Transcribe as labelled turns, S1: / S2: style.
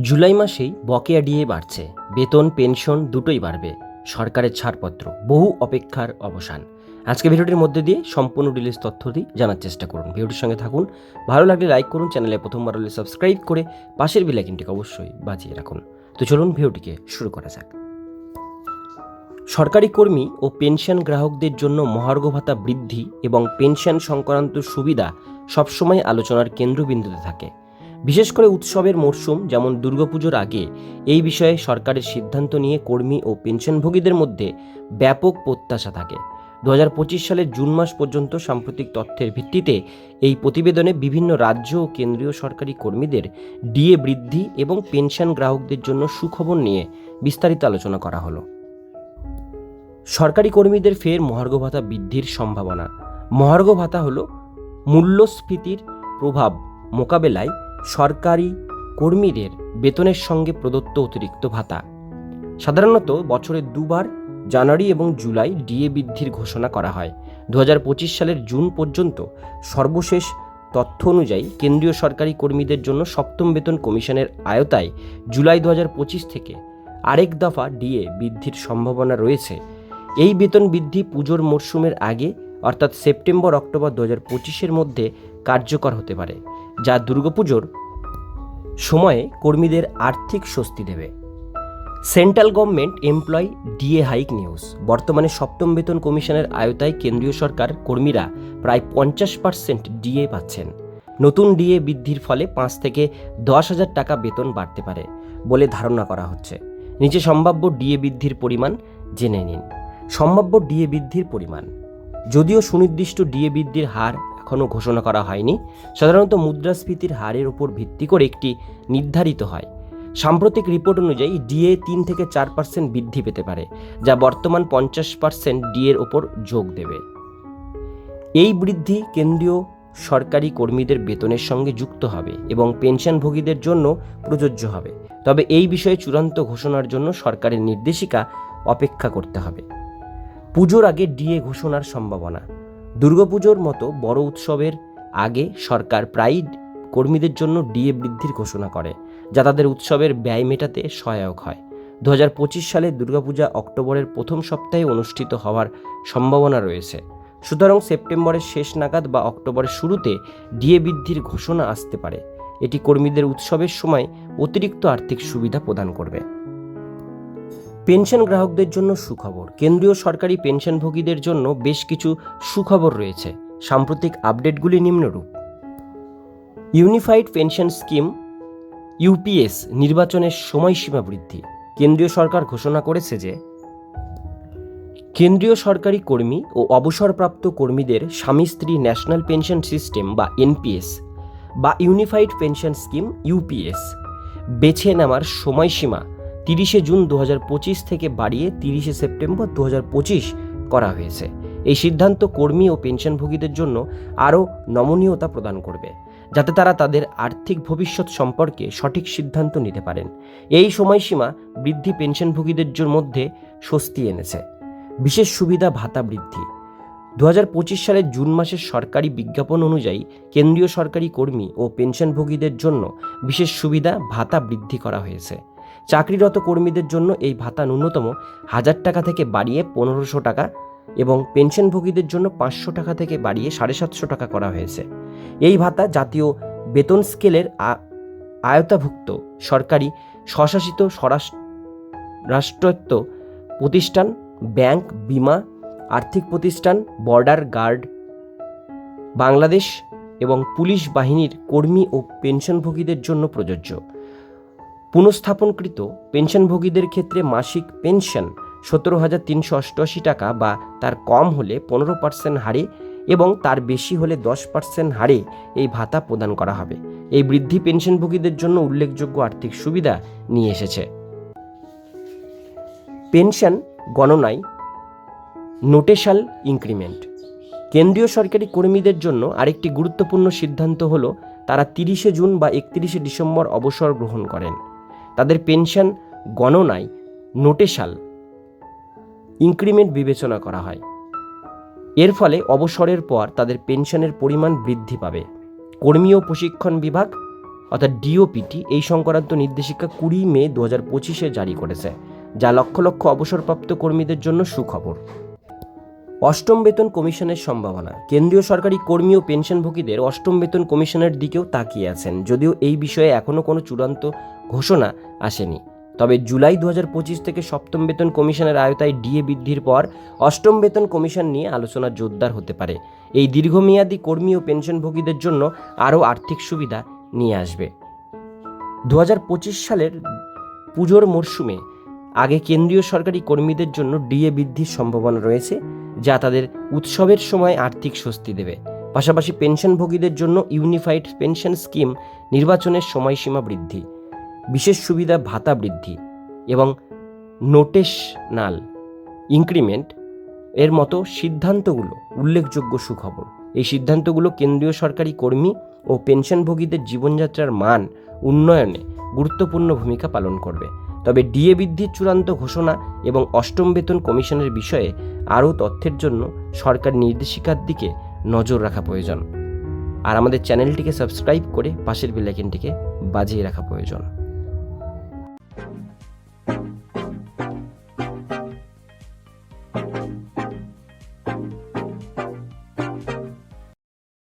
S1: জুলাই মাসেই বকেয়া ডিএ বাড়ছে। বেতন, পেনশন দুটোই বাড়বে। সরকারের ছাড়পত্র, বহু অপেক্ষার অবসান। আজকে ভিডিওটির মধ্যে দিয়ে সম্পূর্ণ ডিলিজ তথ্যটি জানার চেষ্টা করুন। ভিডিওটির সঙ্গে থাকুন। ভালো লাগলে লাইক করুন, চ্যানেলে প্রথমবার হলে সাবস্ক্রাইব করে পাশের বিলাইকিনটিকে অবশ্যই বাজিয়ে রাখুন। তো চলুন ভিডিওটিকে শুরু করা যাক। সরকারি কর্মী ও পেনশন গ্রাহকদের জন্য মহার্ঘ ভাতা বৃদ্ধি এবং পেনশন সংক্রান্ত সুবিধা সবসময় আলোচনার কেন্দ্রবিন্দুতে থাকে। বিশেষ করে উৎসবের মরশুম যেমন দুর্গাপুজোর আগে, এই বিষয়ে সরকারের সিদ্ধান্ত নিয়ে কর্মী ও পেনশনভোগীদের মধ্যে ব্যাপক প্রত্যাশা থাকে। দু হাজার পঁচিশ সালের জুন মাস পর্যন্ত সাম্প্রতিক তথ্যের ভিত্তিতে এই প্রতিবেদনে বিভিন্ন রাজ্য ও কেন্দ্রীয় সরকারি কর্মীদের ডিএ বৃদ্ধি এবং পেনশন গ্রাহকদের জন্য সুখবর নিয়ে বিস্তারিত আলোচনা করা হলো। সরকারি কর্মীদের ফের মহার্ঘ ভাতা বৃদ্ধির সম্ভাবনা। মহার্ঘ ভাতা হল মূল্যস্ফীতির প্রভাব মোকাবেলায় সরকারি কর্মীদের বেতনের সঙ্গে প্রদত্ত অতিরিক্ত ভাতা। সাধারণত বছরে দুবার জানুয়ারি এবং জুলাই ডিএ বৃদ্ধির ঘোষণা করা হয়। দু হাজার পঁচিশ সালের জুন পর্যন্ত সর্বশেষ তথ্য অনুযায়ী কেন্দ্রীয় সরকারি কর্মীদের জন্য সপ্তম বেতন কমিশনের আয়তায় জুলাই দু হাজার পঁচিশ থেকে আরেক দফা ডিএ বৃদ্ধির সম্ভাবনা রয়েছে। এই বেতন বৃদ্ধি পুজোর মরশুমের আগে, অর্থাৎ সেপ্টেম্বর অক্টোবর দু হাজার পঁচিশের মধ্যে কার্যকর হতে পারে। যা দুর্গাপুজোর সময়ে কর্মীদের আর্থিক স্বস্তি দেবে। Central government employ DA hike news. বর্তমানে সপ্তম বেতন কমিশনের আয়তায় কেন্দ্রীয় সরকার কর্মীরা প্রায় পঞ্চাশ পার্সেন্ট ডিএ পাচ্ছেন। নতুন ডিএ বৃদ্ধির ফলে পাঁচ থেকে দশ হাজার টাকা বেতন বাড়তে পারে বলে ধারণা করা হচ্ছে। নিচে সম্ভাব্য ডিএ বৃদ্ধির পরিমাণ জেনে নিন। সম্ভাব্য ডিএ বৃদ্ধির পরিমাণ। যদিও সুনির্দিষ্ট ডিএ বৃদ্ধির হার এখনও ঘোষণা করা হয়নি। সাধারণত মুদ্রাস্ফীতির হারের উপর ভিত্তি করে একটি নির্ধারিত হয়। সাম্প্রতিক রিপোর্ট অনুযায়ী ডিএ তিন থেকে চার পার্সেন্ট বৃদ্ধি পেতে পারে, যা বর্তমান পঞ্চাশ পার্সেন্ট ডিএর ওপর যোগ দেবে। এই বৃদ্ধি কেন্দ্রীয় সরকারি কর্মীদের বেতনের সঙ্গে যুক্ত হবে এবং পেনশনভোগীদের জন্য প্রযোজ্য হবে। তবে এই বিষয়ে চূড়ান্ত ঘোষণার জন্য সরকারের নির্দেশিকা অপেক্ষা করতে হবে। পুজোর আগে ডিএ ঘোষণার সম্ভাবনা। দুর্গাপুজোর মতো বড় উৎসবের আগে সরকার প্রায়ই কর্মীদের জন্য ডিএ বৃদ্ধির ঘোষণা করে, যা তাদের উৎসবের ব্যয় মেটাতে সহায়ক হয়। দু হাজার পঁচিশ সালে দুর্গাপূজা অক্টোবরের প্রথম সপ্তাহে অনুষ্ঠিত হওয়ার সম্ভাবনা রয়েছে। সুতরাং সেপ্টেম্বরের শেষ নাগাদ বা অক্টোবরের শুরুতে ডিএ বৃদ্ধির ঘোষণা আসতে পারে। এটি কর্মীদের উৎসবের সময় অতিরিক্ত আর্থিক সুবিধা প্রদান করবে। পেনশন গ্রাহকদের জন্য সুখবর। কেন্দ্রীয় সরকারি পেনশনভোগীদের জন্য বেশ কিছু সুখবর রয়েছে। সাম্প্রতিক আপডেটগুলি নিম্নরূপ। ইউনিফাইড পেনশন স্কিম, ইউপিএস, নির্বাচনের সময়সীমা বৃদ্ধি। কেন্দ্রীয় সরকার ঘোষণা করেছে যে, কেন্দ্রীয় সরকারি কর্মী ও অবসরপ্রাপ্ত কর্মীদের স্বামী স্ত্রী ন্যাশনাল পেনশন সিস্টেম বা এনপিএস বা ইউনিফাইড পেনশন স্কিম ইউপিএস বেছে নেওয়ার সময়সীমা তিরিশে জুন দু হাজার পঁচিশ থেকে বাড়িয়ে তিরিশে সেপ্টেম্বর দু হাজার পঁচিশ করা হয়েছে। এই সিদ্ধান্ত কর্মী ও পেনশনভোগীদের জন্য আরও নমনীয়তা প্রদান করবে, যাতে তারা তাদের আর্থিক ভবিষ্যৎ সম্পর্কে সঠিক সিদ্ধান্ত নিতে পারেন। এই সময়সীমা বৃদ্ধি পেনশনভোগীদের মধ্যে স্বস্তি এনেছে। বিশেষ সুবিধা ভাতা বৃদ্ধি। দু হাজার পঁচিশ সালের জুন মাসের সরকারি বিজ্ঞাপন অনুযায়ী কেন্দ্রীয় সরকারি কর্মী ও পেনশনভোগীদের জন্য বিশেষ সুবিধা ভাতা বৃদ্ধি করা হয়েছে। চাকরিরত কর্মীদের জন্য এই ভাতা ন্যূনতম হাজার টাকা থেকে বাড়িয়ে পনেরোশো টাকা এবং পেনশনভোগীদের জন্য পাঁচশো টাকা থেকে বাড়িয়ে সাড়ে সাতশো টাকা করা হয়েছে। এই ভাতা জাতীয় বেতন স্কেলের আয়তাভুক্ত সরকারি স্বশাসিত রাষ্ট্রায়ত্ত প্রতিষ্ঠান, ব্যাংক, বিমা, আর্থিক প্রতিষ্ঠান, বর্ডার গার্ড, বাংলাদেশ এবং পুলিশ বাহিনীর কর্মী ও পেনশনভোগীদের জন্য প্রযোজ্য। পুনঃস্থাপনকৃত পেনশনভোগীদের ক্ষেত্রে মাসিক পেনশন সতেরো হাজার তিনশো অষ্টআশি টাকা বা তার কম হলে পনেরো পার্সেন্ট হারে এবং তার বেশি হলে দশ পার্সেন্ট হারে এই ভাতা প্রদান করা হবে। এই বৃদ্ধি পেনশনভোগীদের জন্য উল্লেখযোগ্য আর্থিক সুবিধা নিয়ে এসেছে। পেনশন গণনায় নোটেশাল ইনক্রিমেন্ট। কেন্দ্রীয় সরকারি কর্মীদের জন্য আরেকটি গুরুত্বপূর্ণ সিদ্ধান্ত হল, তারা তিরিশে জুন বা একত্রিশে ডিসেম্বর অবসর গ্রহণ করেন। তাদের পেনশন গণনায় নোটেশাল ইনক্রিমেন্ট বিবেচনা করা হয়। এর ফলে অবসরের পর তাদের পেনশনের পরিমাণ বৃদ্ধি পাবে। কর্মী ও প্রশিক্ষণ বিভাগ অর্থাৎ ডিওপিটি এই সংক্রান্ত নির্দেশিকা কুড়ি মে দু হাজার পঁচিশে জারি করেছে, যা লক্ষ লক্ষ অবসরপ্রাপ্ত কর্মীদের জন্য সুখবর। অষ্টম বেতন কমিশনের সম্ভাবনা। কেন্দ্রীয় সরকারি কর্মী ও পেনশনভোগীদের অষ্টম বেতন কমিশনের দিকেও তাকিয়ে আছেন, যদিও এই বিষয়ে এখনও কোনো চূড়ান্ত ঘোষণা আসেনি। তবে জুলাই দু হাজার পঁচিশ থেকে সপ্তম বেতন কমিশনের আয়তায় ডিএ বৃদ্ধির পর অষ্টম বেতন কমিশন নিয়ে আলোচনা জোরদার হতে পারে। এই দীর্ঘমেয়াদী কর্মী ও পেনশনভোগীদের জন্য আরও আর্থিক সুবিধা নিয়ে আসবে। দু হাজার পঁচিশ সালের পুজোর মরশুমে আগে কেন্দ্রীয় সরকারি কর্মীদের জন্য ডিএ বৃদ্ধির সম্ভাবনা রয়েছে, যা তাদের উৎসবের সময় আর্থিক স্বস্তি দেবে। পাশাপাশি পেনশনভোগীদের জন্য ইউনিফাইড পেনশন স্কিম নির্বাচনের সময়সীমা বৃদ্ধি। বিশেষ সুবিধা ভাতা বৃদ্ধি এবং নোটেশনাল ইনক্রিমেন্ট এর মতো সিদ্ধান্তগুলো উল্লেখযোগ্য সুখবর। এই সিদ্ধান্তগুলো কেন্দ্রীয় সরকারি কর্মী ও পেনশনভোগীদের জীবনযাত্রার মান উন্নয়নে গুরুত্বপূর্ণ ভূমিকা পালন করবে। তবে ডিএ বৃদ্ধির চূড়ান্ত ঘোষণা এবং অষ্টম বেতন কমিশনের বিষয়ে আরও তথ্যের জন্য সরকার নির্দেশিকার দিকে নজর রাখা প্রয়োজন। আর আমাদের চ্যানেলটিকে সাবস্ক্রাইব করে পাশের বেলাইকেনটিকে বাজিয়ে রাখা প্রয়োজন।